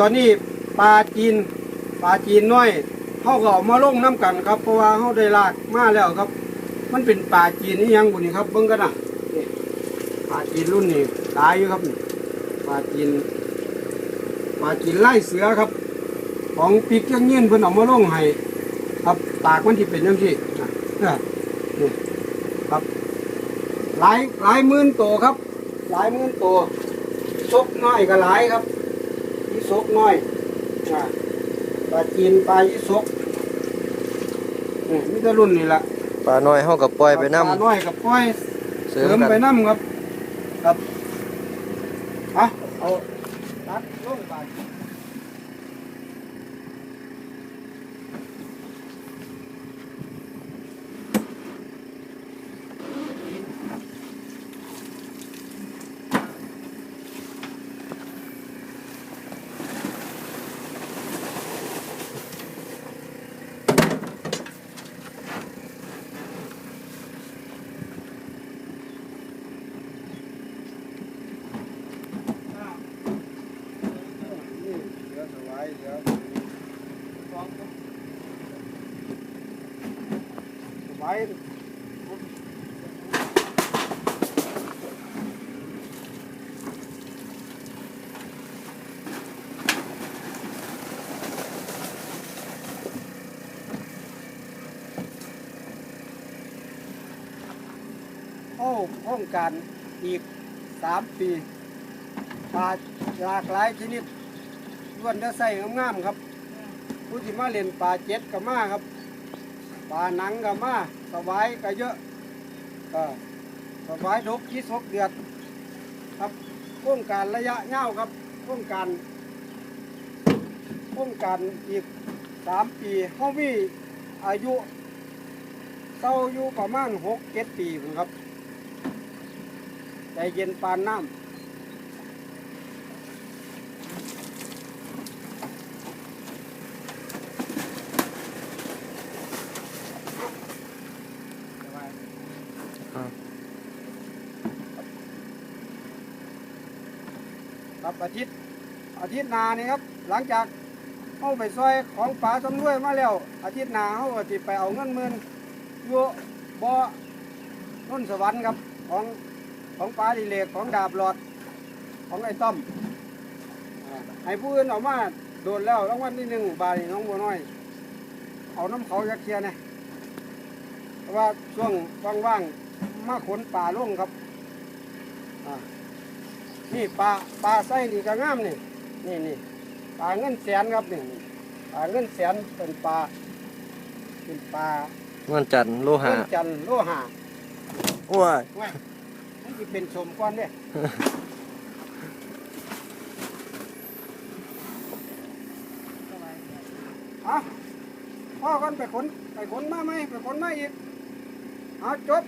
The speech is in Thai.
ตอนนี้ปลาจีนปลาจีนน้อยเขาก็เอามาลงน้ำกันครับ เพราะว่าเขาได้ลากมาแล้วครับ มันเป็นปลาจีนนี่ยังบุนี่ครับเบิ่งกันนะนี่ปลาจีนรุ่นนี้หลายอยู่ครับปลาจีนปลาจีนไล่เสือครับ ของปีกยังเงี้ยนเพิ่นเอามาลงให้ครับปากมันที่เป็นยังที่นะนี่ครับหลายหลายหมื่นโตครับ หลายหมื่นโตัวซกน้อยก็หลายครับ ยี่ซกน้อยอ่าปลาจีนปลายี่ซกนี่มีแต่รุ่นนี่แหละปลาน้อยเฮาก็ปล่อยไปนํปลาน้อยกับปล่อย เสริเสริมมกันไปน้ำครับครับเอาเอาตัดลงไป ดี๋ยวสบายเดี๋ยวสบายโอ้โครงการอีกสามปีปลาหลากหลายชนิด ล้วนจะใส่งามๆครับ ผู้ที่มาเล่นปลาเจ็ดกับมาครับปลาหนังกับมาสวายก็เยอะก็สวายดกยี่สกเดือด ครับโครงการระยะยาวครับโครงการโครงการอีกสามปีเขามีอายุเต้าอยู่ประมาณหกเจ็ดปีพุ่นครับใจเย็นปานน้ำ ครับอาทิตย์อาทิตย์นานี่ครับ หลังจากเอาไปซอยของป่าสำรวยมาแล้ว อาทิตย์นาเขาก็สิไปเอาเงินหมื่นอยู่บ่อนุ่นสวรรค์ครับของของป่าดิเลกของดาบหลอดของไอ้ต้อมให้ผู้อื่นเอามาโดนแล้วรางวัลที่หนึ่งบาทน้องบัวน้อย เอาน้ำเขาจะเคลียร์เนี่ยเพราะว่าช่วงว่างๆมาขนป่าลงครับอ่า นี่ปลาปลาไส้นี่ก็งามนี่นี่นี่ปลาเงินแสนครับนี่ปลาเงินแสนเป็นปลาเป็นปลาเงินจันทร์โลหะเงินจันทร์โลหะว้ายว้ยมันจะเป็นสมก้อนเนี่ยเอาพ่อกันไปขนไปขนมาไหมไปขนมาอีกเอาจบ